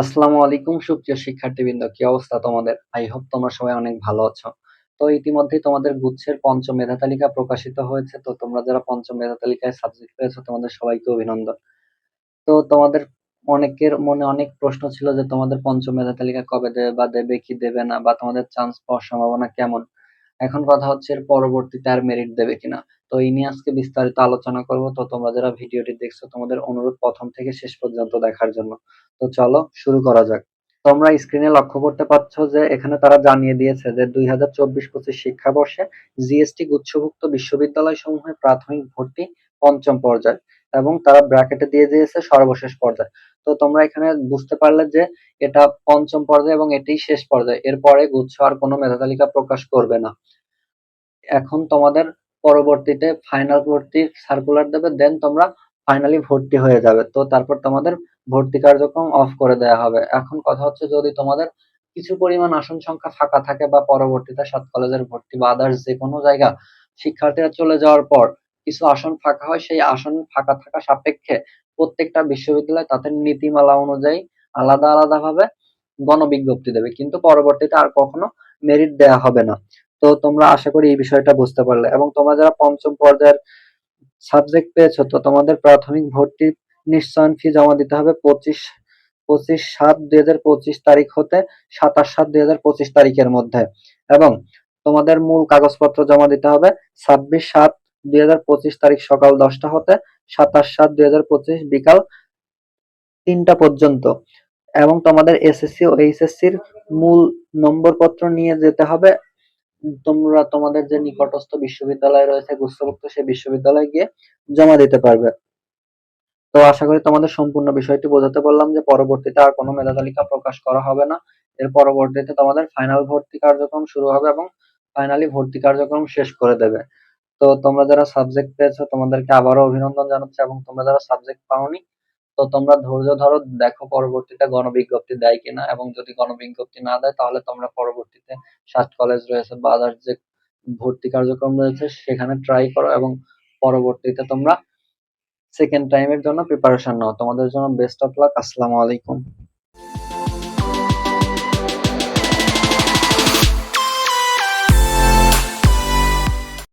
আসসালামু আলাইকুম, সুপ্রিয় শিক্ষার্থীবৃন্দ। কি অবস্থা তোমাদের? আই হোপ তোমরা সবাই অনেক ভালো আছো। তো ইতিমধ্যেই তোমাদের গুচ্ছের পঞ্চম মেধা তালিকা প্রকাশিত হয়েছে। তো তোমরা যারা পঞ্চম মেধা তালিকায় সাবজেক্ট পেয়েছ, তোমাদের সবাইকে অভিনন্দন। তো তোমাদের অনেকের মনে অনেক প্রশ্ন ছিল যে তোমাদের পঞ্চম মেধা তালিকা কবে দেবে বা দেবে, কি দেবে না, বা তোমাদের চান্স পাওয়ার সম্ভাবনা কেমন? এখন কথা হচ্ছে এর পরবর্তীতে আর মেরিট দেবে কিনা। তো এই নিয়ে আজকে বিস্তারিত আলোচনা করব। তো তোমরা যারা ভিডিওটি দেখছ, তোমাদের অনুরোধ প্রথম থেকে শেষ পর্যন্ত দেখার জন্য। তো চলো শুরু করা যাক। তোমরা স্ক্রিনে লক্ষ্য করতে পারছ যে এখানে তারা জানিয়ে দিয়েছে যে দুই হাজার চব্বিশ পঁচিশ শিক্ষাবর্ষে জিএসটি গুচ্ছভুক্ত বিশ্ববিদ্যালয় সমূহে প্রাথমিক ভর্তি পঞ্চম পর্যায় এবং তারা ব্র্যাকেটে দিয়ে দিয়েছে সর্বশেষ পর্যায়। তো তোমরা এখানে বুঝতে পারলে যে এটা পঞ্চম পর্যায় এবং এটাই শেষ পর্যায়। এরপরে গুচ্ছ আর কোনো মেধা তালিকা প্রকাশ করবে না। এখন তোমাদের পরবর্তীতে ফাইনাল ভর্তি সার্কুলার দেবে দেন তোমরা ফাইনালি ভর্তি হয়ে যাবে। তো তারপর তোমাদের ভর্তি কার্যক্রম অফ করে দেওয়া হবে। এখন কথা হচ্ছে যদি তোমাদের কিছু পরিমাণ আসন সংখ্যা ফাঁকা থাকে বা পরবর্তীতে সাত কলেজের ভর্তি বা আদার্স যে কোনো জায়গা শিক্ষার্থীরা চলে যাওয়ার পর কিছু আসন ফাঁকা হয়, সেই আসন ফাঁকা থাকা সাপেক্ষে প্রত্যেকটা বিশ্ববিদ্যালয় তাদের নীতিমালা অনুযায়ী আলাদা আলাদা ভাবে গণবিজ্ঞপ্তি দেবে। কিন্তু পরবর্তীতে আর কখনো মেরিট দেয়া হবে না। তো তোমরা আশা করি এই বিষয়টা বুঝতে পারলে। এবং তোমরা যারা পঞ্চম পর্যায়ের সাবজেক্ট পেয়েছ, তো তোমাদের প্রাথমিক ভর্তি নিশ্চয়ন ফি জমা দিতে হবে পঁচিশ পঁচিশ সাত দুই হাজার পঁচিশ তারিখ হতে সাতাশ সাত দুই হাজার পঁচিশ তারিখের মধ্যে। এবং তোমাদের মূল কাগজপত্র জমা দিতে হবে ছাব্বিশ সাত দুই হাজার পঁচিশ তারিখ সকাল দশটা হতে সাতাশ সাত দুই হাজার পঁচিশ বিকাল তিনটা পর্যন্ত। এবং তোমাদের এসএসসি ও এইচএসসির মূল নম্বরপত্র নিয়ে যেতে হবে তোমরা তোমাদের যে নিকটস্থ বিশ্ববিদ্যালয় রয়েছে, গুচ্ছভুক্ত সেই বিশ্ববিদ্যালয়ে গিয়ে জমা দিতে পারবে। তো আশা করি তোমাদের সম্পূর্ণ বিষয়টি বোঝাতে পারলাম যে পরবর্তীতে আর কোনো মেধা তালিকা প্রকাশ করা হবে না। এর পরবর্তীতে তোমাদের ফাইনাল ভর্তি কার্যক্রম শুরু হবে এবং ফাইনালি ভর্তি কার্যক্রম শেষ করে দেবে। তো তোমরা যারা সাবজেক্ট পেয়েছ, তোমাদেরকে আবারও অভিনন্দন জানাচ্ছি এবং তোমরা যারা সাবজেক্ট পাওনি তো তোমরা ধৈর্য ধরো, দেখো পরবর্তীতে গণবিজ্ঞপ্তি দেয় কিনা এবং যদি গণবিজ্ঞপ্তি না দেয়, তাহলে তোমরা পরবর্তীতে সাত কলেজ রয়েছে বা আদার্স যে ভর্তি কার্যক্রম রয়েছে, সেখানে ট্রাই করো এবং পরবর্তীতে তোমরা সেকেন্ড টাইমের জন্য প্রিপারেশন নাও। তোমাদের জন্য বেস্ট অফ লাক আসসালামু আলাইকুম।